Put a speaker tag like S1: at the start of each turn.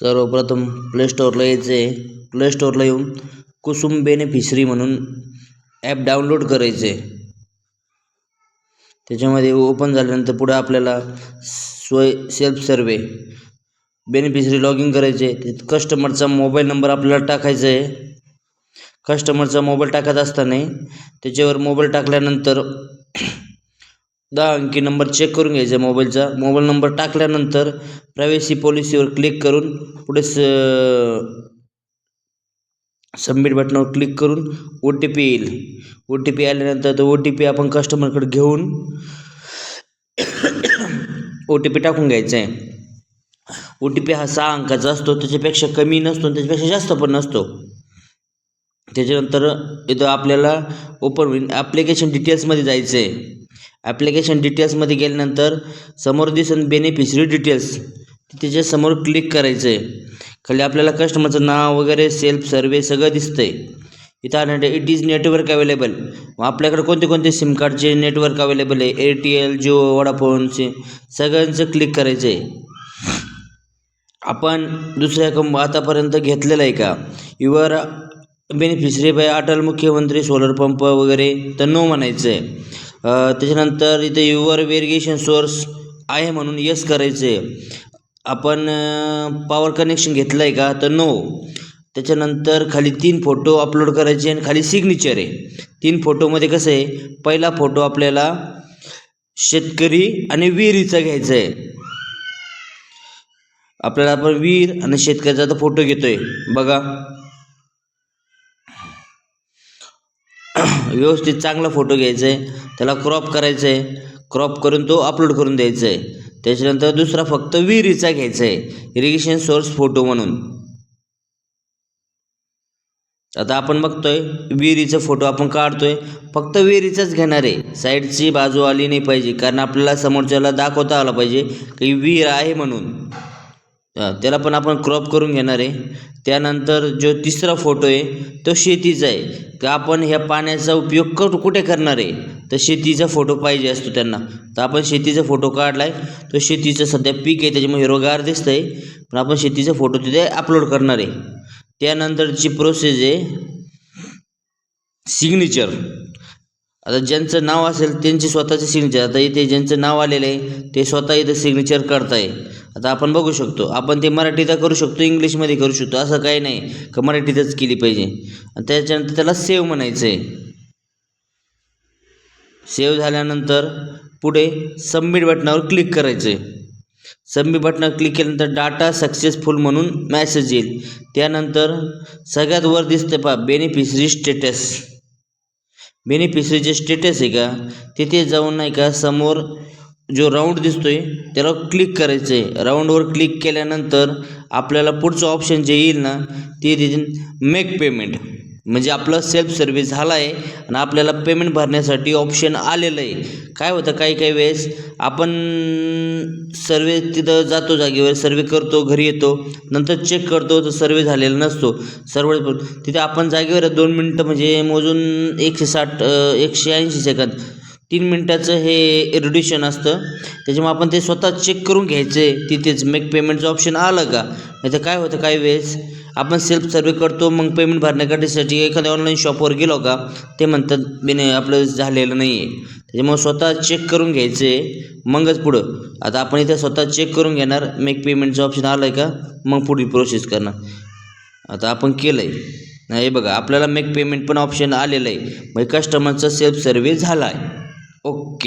S1: सर्वप्रथम प्ले स्टोअरला यायचं आहे प्ले स्टोअरला येऊन कुसुम बेनिफिशरी म्हणून ॲप डाउनलोड करायचं आहे त्याच्यामध्ये ओपन झाल्यानंतर पुढे आपल्याला सोय self survey beneficiary log in करायचे ते कस्टमरचा मोबाईल नंबर आपल्याला टाकायचा आहे कस्टमरचा मोबाईल टाकत असताना त्याच्यावर मोबाईल टाकल्यानंतर दहा अंकी नंबर चेक करून घ्यायचा आहे मोबाईलचा मोबाईल नंबर टाकल्यानंतर प्रायव्हसी पॉलिसीवर क्लिक करून पुढे स सबमिट बटनावर क्लिक करून ओ टी पी येईल. ओ टी पी आल्यानंतर तो ओ टी पी आपण कस्टमरकडे घेऊन ओ टी पी टाकून घ्यायचा आहे. ओ टी पी हा सहा अंकाचा असतो. त्याच्यापेक्षा कमी नसतो आणि त्याच्यापेक्षा जास्त पण नसतो. त्याच्यानंतर इथं आपल्याला ओपन होईल ॲप्लिकेशन डिटेल्समध्ये जायचं आहे ॲप्लिकेशन डिटेल्समध्ये गेल्यानंतर समोर दिसन बेनिफिशरी डिटेल्स त्याच्यासमोर क्लिक करायचं आहे खाली आपल्याला कस्टमरचं नाव वगैरे सेल्फ सर्वे सगळं दिसतं आहे इथं आल्यानंतर इट इज नेटवर्क अवेलेबल मग आपल्याकडे कोणते कोणते सिम कार्डचे नेटवर्क अवेलेबल आहे? एअरटेल जिओ वडाफोनचे सगळ्यांचं क्लिक करायचं आहे आपण दुसऱ्या कंप आतापर्यंत घेतलेलं आहे का? युवर बेनिफिशरी बाय अटल मुख्यमंत्री सोलर पंप वगैरे तर नो म्हणायचं आहे त्याच्यानंतर इथे युवर वेरिगेशन सोर्स आहे म्हणून यस करायचं आहे आपण पॉवर कनेक्शन घेतलं आहे का? तर नो त्याच्यानंतर खाली तीन फोटो अपलोड करायचे आणि खाली सिग्नेचर आहे. तीन फोटोमध्ये कसं आहे? पहिला फोटो आपल्याला शेतकरी आणि विहिरीचा घ्यायचा आहे आपल्याला आपण विहीर आणि शेतकऱ्याचा आता फोटो घेतोय. बघा. व्यवस्थित चांगला फोटो घ्यायचा आहे त्याला क्रॉप करायचं आहे क्रॉप करून तो अपलोड करून द्यायचा आहे त्याच्यानंतर दुसरा फक्त विहिरीचा घ्यायचा आहे इरिगेशन सोर्स फोटो म्हणून. आता आपण बघतोय विहिरीचा फोटो आपण काढतोय. फक्त विहिरीचाच घेणार आहे. साईडची बाजू आली नाही पाहिजे. कारण आपल्याला समोरच्याला दाखवता आला पाहिजे की विहीर आहे म्हणून. त्याला पण आपण क्रॉप करून घेणार आहे. त्यानंतर जो तिसरा फोटो आहे तो शेतीचा आहे. का आपण ह्या पाण्याचा उपयोग क कुठे करणार आहे? तर शेतीचा फोटो पाहिजे असतो त्यांना. तर आपण शेतीचा फोटो काढला आहे तो शेतीचं सध्या पीक आहे त्याच्यामुळे हिरोगार दिसतं आहे पण आपण शेतीचा फोटो तिथे अपलोड करणार आहे. त्यानंतरची प्रोसेस आहे सिग्नेचर आता ज्यांचं नाव असेल त्यांचे स्वतःचे सिग्नेचर आता इथे ज्यांचं नाव आलेलं आहे ते स्वतः इथं सिग्नेचर करताय आता आपण बघू शकतो. आपण ते मराठीचा करू शकतो इंग्लिशमध्ये करू शकतो असं काही नाही. का मराठीतच केली पाहिजे? आणि त्याच्यानंतर त्याला सेव्ह म्हणायचं आहे सेव्ह झाल्यानंतर पुढे सबमिट बटनावर क्लिक करायचं आहे सबमिट बटनावर क्लिक केल्यानंतर डाटा सक्सेसफुल म्हणून मॅसेज येईल. त्यानंतर सगळ्यात वर दिसते पहा बेनिफिशरी स्टेटस बेनिफिशरीचे स्टेटस आहे का तिथे जाऊन नाही का समोर जो राऊंड दिसतोय त्याला क्लिक करायचं आहे राऊंडवर क्लिक केल्यानंतर आपल्याला पुढचं ऑप्शन जे येईल ना ते देतील मेक पेमेंट म्हणजे आपलं सेल्फ सर्व्हिस झाला आहे आणि आपल्याला पेमेंट भरण्यासाठी ऑप्शन आलेलं आहे. काय होतं? काही काही वेळेस आपण सर्वे तिथं जातो जागेवर सर्वे करतो घरी येतो नंतर चेक करतो तर सर्वे झालेला नसतो. सर्व तिथे आपण जागेवर दोन मिनटं म्हणजे मोजून एकशे साठ एकशे ऐंशी सेकंद तीन मिनटाचं हे रिड्युशन असतं. त्याच्यामुळे आपण ते स्वतः चेक करून घ्यायचं. आहे तिथेच मेक पेमेंटचं ऑप्शन आलं का? नाही तर काय होतं काही वेळेस? आपण सेल्फ सर्वे करतो मग पेमेंट भरण्यासाठी एखाद्या ऑनलाईन शॉपवर गेलो का? ते म्हणतात बिने आपलं झालेलं नाही आहे त्याच्यामुळे स्वतः चेक करून घ्यायचं. आहे मगच पुढं. आता आपण इथे स्वतः चेक करून घेणार. मेक पेमेंटचं ऑप्शन आलं आहे का? मग पुढील प्रोसेस करणार. आता आपण केलं आहे नाही बघा आपल्याला मेक पेमेंट पण ऑप्शन आलेलं आहे. म्हणजे कस्टमरचा सेल्फ सर्वे झाला आहे Ok.